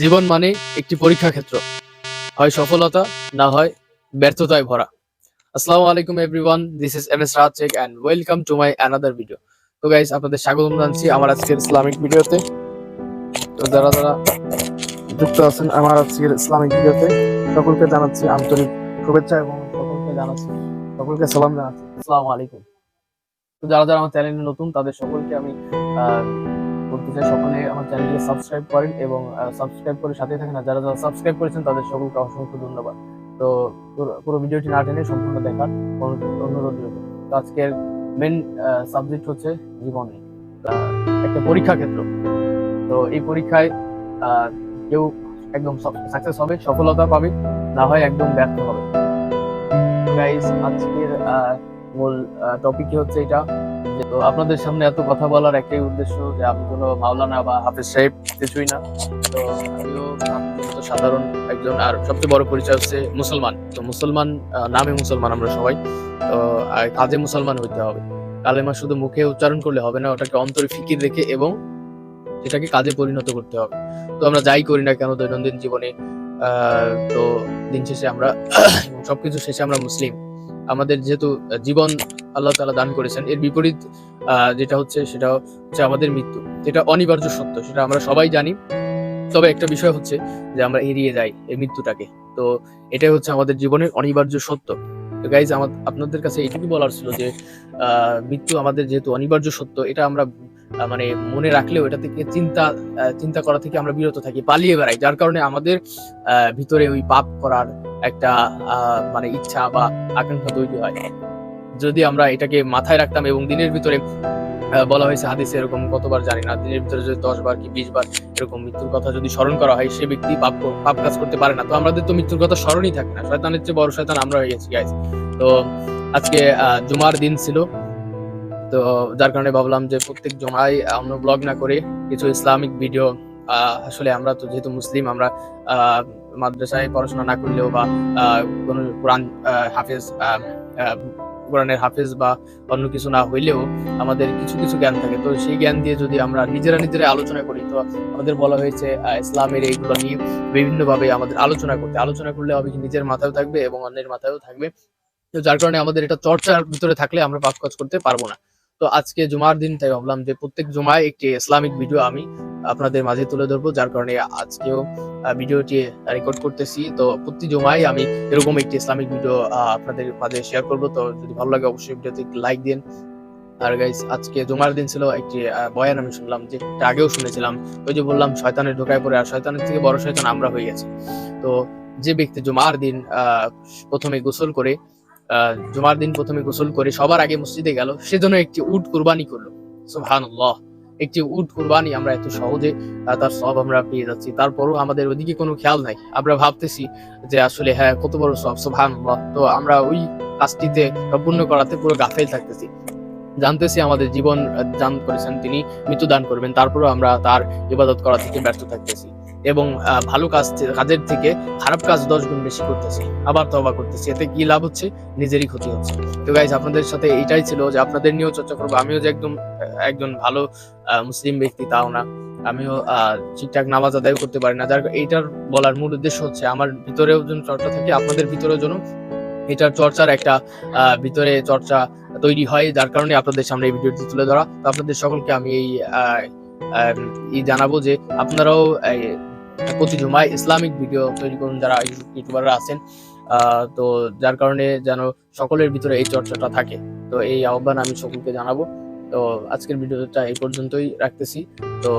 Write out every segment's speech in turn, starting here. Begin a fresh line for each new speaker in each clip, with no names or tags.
জীবন মানে একটি পরীক্ষা ক্ষেত্র। হয় সফলতা, না হয় ব্যর্থতায় ভরা। আসসালামু আলাইকুম everyone this is M S Razek and welcome to my another video তো গাইস আপনাদের স্বাগত জানাচ্ছি আমার আজকের ইসলামিক ভিডিওতে তো যারা যারা যুক্ত আছেন, আমার আজকের ইসলামিক ভিডিওতে সকলকে জানাচ্ছি আন্তরিক শুভেচ্ছা এবং সকলকে জানাচ্ছি, সকলকে সালাম জানাচ্ছি। আসসালামু আলাইকুম। তো যারা যারা আমার চ্যানেলে নতুন, তাদের সকলকে আমি বলতে চাই সকলে আমার চ্যানেলকে সাবস্ক্রাইব করেন এবং সাবস্ক্রাইব করে সাথে থাকেন। আর যারা যারা সাবস্ক্রাইব করেছেন, তাদের সকলকে অসংখ্য ধন্যবাদ। তো পুরো- ভিডিওটি না টেনে সম্পূর্ণ দেখার অনুরোধ রইল। তো আজকের মেন সাবজেক্ট হচ্ছে জীবন একটা পরীক্ষা ক্ষেত্র। তো এই পরীক্ষায় কেউ একদম সাকসেস হবে, সফলতা পাবে, না হয় একদম ব্যর্থ হবে। গাইস আজকের মূল টপিকই হচ্ছে এটা তো আপনাদের সামনে এত কথা বলার একটাই উদ্দেশ্য যে আমি কোনো মাওলানা বা হাফেজ সাহেব কিছুই না। তো আমিও সাধারণ একজন আর সবচেয়ে বড় পরিচয় হচ্ছে মুসলমান। তো মুসলমান নামে মুসলমান আমরা সবাই। তো কাজে মুসলমান হইতে হবে। কালেমা শুধু মুখে উচ্চারণ করলে হবে না, ওটাকে অন্তরে ফিকির রেখে এবং সেটাকে কাজে পরিণত করতে হবে। তো আমরা যাই করি না কেন দৈনন্দিন জীবনে তো দিন শেষে আমরা সবকিছু শেষে আমরা মুসলিম। আমাদের যেহেতু জীবন আল্লাহ তালা দান করেছেন। এর বিপরীত যেটা হচ্ছে সেটা হচ্ছে আমাদের মৃত্যু। যেটা অনিবার্য সত্য, সেটা আমরা সবাই জানি। তবে একটা বিষয় হচ্ছে যে আমরা এড়িয়ে যাই এই মৃত্যুটাকে। তো এটাই হচ্ছে আমাদের জীবনের অনিবার্য সত্য। তো গাইজ আমার, আপনাদের কাছে এইটুকু বলার ছিল যে মৃত্যু আমাদের যেহেতু অনিবার্য সত্য, এটা আমরা মানে মনে রাখলেও এটা থেকে চিন্তা চিন্তা করা থেকে আমরা বিরত থাকি, পালিয়ে বেড়াই। যার কারণে আমাদের ভিতরে ওই পাপ করার একটা মানে ইচ্ছা বা আকাঙ্ক্ষা তৈরি হয়। যদি আমরা এটাকে মাথায় রাখতাম এবং দিনের ভিতরে বলা হয়েছে হাদিসে এরকম কতবার জানি না, দিনের ভিতরে যদি দশ বার কি বিশ বার এরকম মৃত্যুর কথা যদি স্মরণ করা হয়, সে ব্যক্তি পাপ পাপ কাজ করতে পারে না। তো আমাদের তো মৃত্যুর কথা স্মরণই থাকে না। শয়তানের চেয়ে বড় শয়তান আমরা হয়ে গেছি গাইজ তো আজকে জুমার দিন ছিল। তো যার কারণে ভাবলাম যে প্রত্যেক জমায় আমরা ব্লগ না করে কিছু ইসলামিক ভিডিও আসলে আমরা তো যেহেতু মুসলিম, আমরা মাদ্রাসায় পড়াশোনা না করলেও বা কোনো কোরআন হাফেজ কোরআনের হাফেজ বা অন্য কিছু না হইলেও আমাদের কিছু কিছু জ্ঞান থাকে। তো সেই জ্ঞান দিয়ে যদি আমরা নিজেরা নিজেরা আলোচনা করি, তো আমাদের বলা হয়েছে ইসলামের এইগুলো নিয়ে বিভিন্নভাবে আমাদের আলোচনা করতে। আলোচনা করলে কি নিজের মাথায়ও থাকবে এবং অন্যের মাথায়ও থাকবে। তো যার কারণে আমাদের এটা চর্চার ভিতরে থাকলে আমরা পাপ কাজ করতে পারব না। তো আজকে জুমার দিন, তাই ভাবলাম যে প্রত্যেক জুমায় একটি ইসলামিক ভিডিও আমি আপনাদের মাঝে তুলে ধরবো, যার কারণে আজকেও ভিডিওটি রেকর্ড করতেছি। তো প্রতি জুমায় আমি এরকম একটি ইসলামিক ভিডিও আপনাদের মাঝে শেয়ার করব। তো যদি ভালো লাগে অবশ্যই ভিডিওতে লাইক দিন। আর গাইস আজকে জুমার দিন ছিল একটি বয়ান আমি শুনলাম যেটা আগেও শুনেছিলাম। ওই যে বললাম, শয়তানের ঢোকায় পড়ে আর শয়তানের থেকে বড় শয়তান আমরা হয়ে গেছি। তো যে ব্যক্তি জুমার দিন প্রথমে গোসল করে জুমার দিন প্রথমে গোসল করে সবার আগে মসজিদে গেল সেজন্য একটি উট কুরবানি করল। সুবহানাল্লাহ। একটি উট কুরবানি আমরা এত সহজে তার সব আমরা পেয়ে যাচ্ছি। তারপরও আমাদের ওদিকে কোনো খেয়াল নাই। আমরা ভাবতেছি যে আসলে হ্যাঁ কত বড় সব সোভান তো আমরা ওই কাজটিতে সম্পূর্ণ করাতে পুরো গাফেল থাকতেছি। জানতেছি আমাদের জীবন দান করেছেন তিনি মৃত্যু দান করবেন। তারপরেও আমরা তার ইবাদত করা থেকে ব্যর্থ থাকতেছি। এবং ভালো কাজ কাজের থেকে খারাপ কাজ দশ গুণ বেশি করতেছি। আবার তবা করতেছি। এতে কি লাভ হচ্ছে? নিজেরই ক্ষতি হচ্ছে। তো গাইজ আপনাদের সাথে এটাই ছিল যে আপনাদের নিয়েও চর্চা করব। আমিও যে একদম, একজন ভালো মুসলিম ব্যক্তি তাও না। আমিও ঠিকঠাক নামাজ আদায় করতে পারি না। যার, এইটার বলার মূল উদ্দেশ্য হচ্ছে আমার ভিতরেও যেন চর্চা থাকে, আপনাদের ভিতরেও যেন এটার চর্চার একটা ভিতরে চর্চা তৈরি হয়, যার কারণে আপনাদের সামনে এই ভিডিওটি তুলে ধরা। তো আপনাদের সকলকে আমি এই এই জানাব যে আপনারাও প্রতি জুমায় ইসলামিক ভিডিও তৈরি করুন যারা ইউটিউবাররা আছেন। তো যার কারণে যেন সকলের ভিতরে এই চর্চাটা থাকে। তো এই আহ্বান আমি সকলকে জানাব। তো আজকের ভিডিওটা এই পর্যন্তই রাখতেছি। তো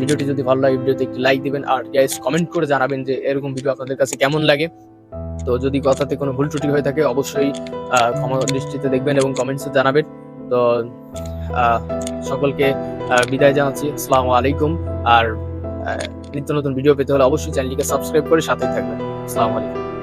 ভিডিওটি যদি ভালো লাগে, ভিডিওতে একটি লাইক দিবেন। আর গাইস কমেন্ট করে জানাবেন যে এরকম ভিডিও আপনাদের কাছে কেমন লাগে। তো যদি কথাতে কোনো ভুল ত্রুটি হয়ে থাকে, অবশ্যই ক্ষমা দৃষ্টিতে দেখবেন এবং কমেন্টসে জানাবেন। তো সকলকে বিদায় জানাচ্ছি। আসসালামু আলাইকুম। আর নিত্য নতুন ভিডিও পেতে হলে অবশ্যই চ্যানেলটিকে সাবস্ক্রাইব করে সাথে থাকবেন। আসসালামু আলাইকুম।